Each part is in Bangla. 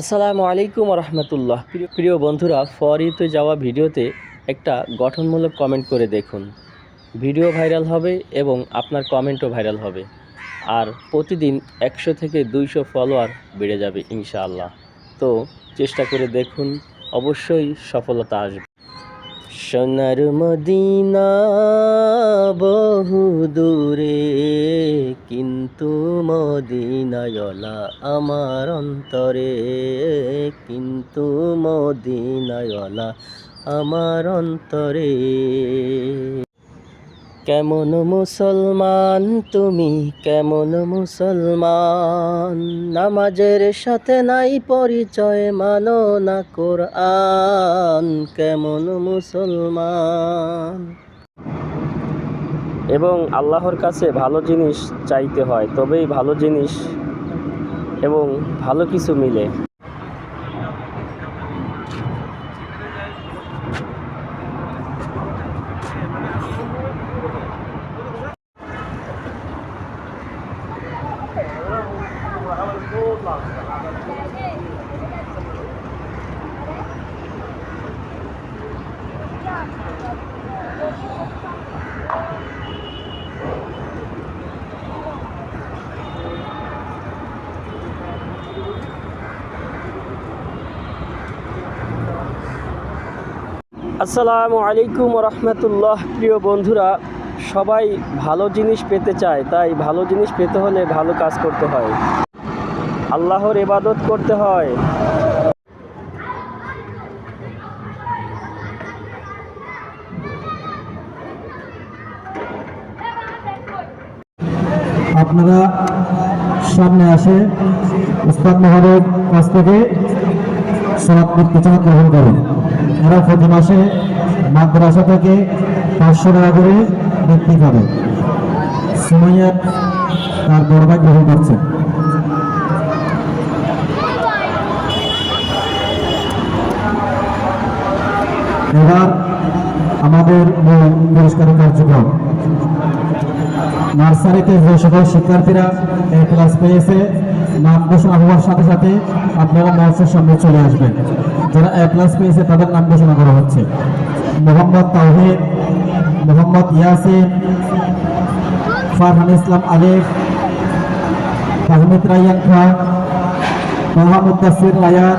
আসসালামু আলাইকুম রহমতুল্লাহ প্রিয় বন্ধুরা ফরিতে যাওয়া ভিডিওতে একটা গঠনমূলক কমেন্ট করে দেখুন। ভিডিও ভাইরাল হবে এবং আপনার কমেন্টও ভাইরাল হবে। আর প্রতিদিন একশো থেকে দুইশো ফলোয়ার বেড়ে যাবে ইনশাআল্লাহ। তো চেষ্টা করে দেখুন, অবশ্যই সফলতা আসবে। সোনার মদিনা বহু দূরে কিন্তু মদিনায়লা আমার অন্তরে কিন্তু মদিনায়লা আমার অন্তরে। কেমন মুসলমান, তুমি কেমন মুসলমান? নামাজের সাথে নাই পরিচয়, মানো না কোরআন, কেমন মুসলমান? এবং আল্লাহর কাছে ভালো জিনিস চাইতে হয়, তবেই ভালো জিনিস এবং ভালো কিছু মিলে। আসসালামু আলাইকুম রহমতুল্লাহ। প্রিয় বন্ধুরা, সবাই ভালো জিনিস পেতে চায়, তাই ভালো জিনিস পেতে হলে ভালো কাজ করতে হয়। আল্লাহর ইবাদত করতে হয়। আপনারা সামনে আসে উস্তাদ মহোদয়ের কাছ থেকে প্রচার গ্রহণ করেন। এরা প্রতি মাসে মাদ্রাসা থেকে পাঁচশো টাকা করে বৃত্তি পাবে সুমাইয়া তার বড় গ্রহণ করছে। এবার আমাদের মূল পুরস্কারের কার্যক্রম। নার্সারিতে যে সকল শিক্ষার্থীরা এ ক্লাস পেয়েছে, নাম ঘোষণা হওয়ার সাথে সাথে আপনারা মঞ্চের সামনে চলে আসবেন। যারা এ ক্লাস পেয়েছে, তাদের নাম ঘোষণা করা হচ্ছে। মোহাম্মদ তাহিদ মোহাম্মদ ইয়াসিন, ফারহান ইসলাম আলিফ আহমেদ রায়ান খান, মোহাম্মদ তাসির রায়ান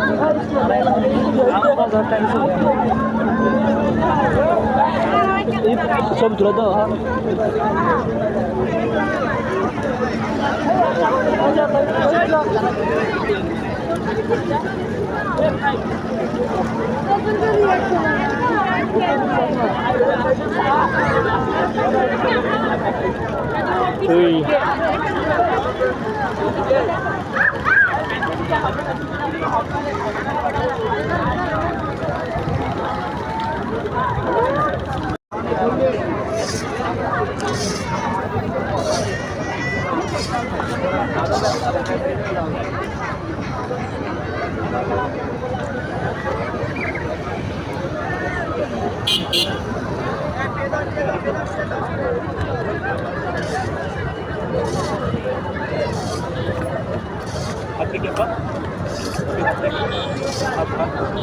জায়গা একটা কিন্তু ভালো পারবি আরও সামনে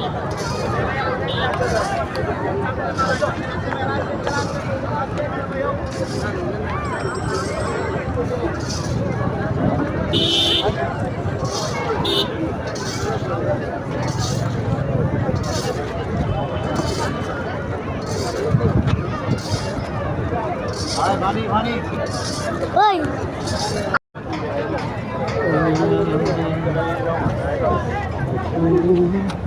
যান ছবি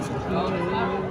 Uhum.